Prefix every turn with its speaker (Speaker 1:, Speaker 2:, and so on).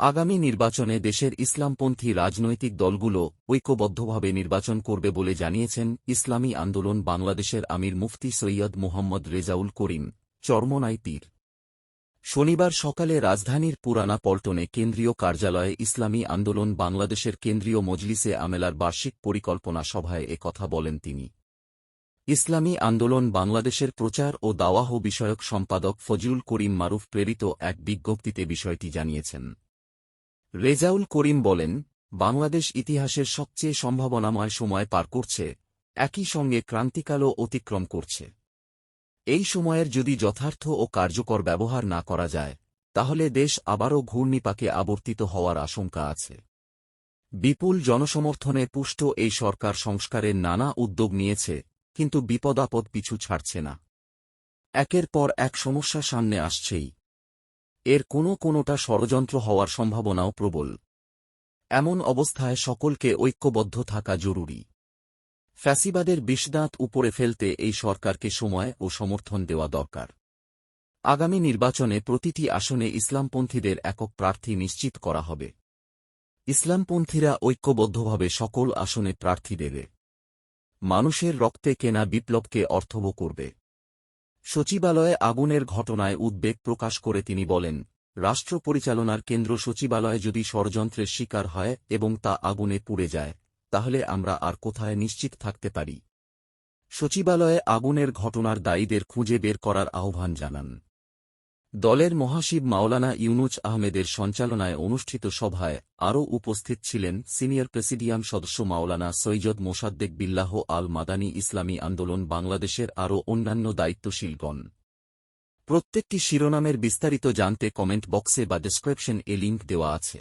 Speaker 1: আগামী নির্বাচনে দেশের ইসলামপন্থী রাজনৈতিক দলগুলো ঐক্যবদ্ধভাবে নির্বাচন করবে বলে জানিয়েছেন ইসলামী আন্দোলন বাংলাদেশের আমির মুফতি সৈয়দ মোহাম্মদ রেজাউল করিম, চর্মনাই পীর। শনিবার সকালে রাজধানীর পুরানা পল্টনে কেন্দ্রীয় কার্যালয়ে ইসলামী আন্দোলন বাংলাদেশের কেন্দ্রীয় মজলিসে আমেলার বার্ষিক পরিকল্পনা সভায় কথা বলেন তিনি। ইসলামী আন্দোলন বাংলাদেশের প্রচার ও দাওয়াহ বিষয়ক সম্পাদক ফজলুল করিম মারুফ প্রেরিত এক বিজ্ঞপ্তিতে বিষয়টি জানিয়েছেন। রেজাউল করিম বলেন, বাংলাদেশ ইতিহাসের সবচেয়ে সম্ভাবনাময় সময় পার করছে, একই সঙ্গে ক্রান্তিকালও অতিক্রম করছে। এই সময়ের যদি যথার্থ ও কার্যকর ব্যবহার না করা যায়, তাহলে দেশ আবারও ঘূর্ণিপাকে আবর্তিত হওয়ার আশঙ্কা আছে। বিপুল জনসমর্থনে পুষ্ট এই সরকার সংস্কারের নানা উদ্যোগ নিয়েছে, কিন্তু বিপদাপদ পিছু ছাড়ছে না। একের পর এক সমস্যা সামনে আসছেই। এর কোনো কোনোটা ষড়যন্ত্র হওয়ার সম্ভাবনাও প্রবল। এমন অবস্থায় সকলকে ঐক্যবদ্ধ থাকা জরুরি। ফ্যাসিবাদের বিষদাঁত উপরে ফেলতে এই সরকারকে সময় ও সমর্থন দেওয়া দরকার। আগামী নির্বাচনে প্রতিটি আসনে ইসলামপন্থীদের একক প্রার্থী নিশ্চিত করা হবে। ইসলামপন্থীরা ঐক্যবদ্ধভাবে সকল আসনে প্রার্থী দেবে। মানুষের রক্তে কেনা বিপ্লবকে অর্থব করবে। সচিবালয়ে আগুনের ঘটনায় উদ্বেগ প্রকাশ করে তিনি বলেন, রাষ্ট্র পরিচালনার কেন্দ্র সচিবালয় যদি ষড়যন্ত্রের শিকার হয় এবং তা আগুনে পুড়ে যায়, তাহলে আমরা আর কোথায় নিশ্চিত থাকতে পারি? সচিবালয়ে আগুনের ঘটনার দায়ীদের খুঁজে বের করার আহ্বান জানান। দলের মহাশিব মাওলানা ইউনুজ আহমেদের সঞ্চালনায় অনুষ্ঠিত সভায় আরও উপস্থিত ছিলেন সিনিয়র প্রেসিডিয়াম সদস্য মাওলানা সৈয়দ মোসাদ্দেক বিল্লাহ আল মাদানী ইসলামী আন্দোলন বাংলাদেশের আরও অন্যান্য দায়িত্বশীলগণ। প্রত্যেকটি শিরোনামের বিস্তারিত জানতে কমেন্ট বক্সে বা ডেসক্রিপশন এ লিঙ্ক দেওয়া আছে।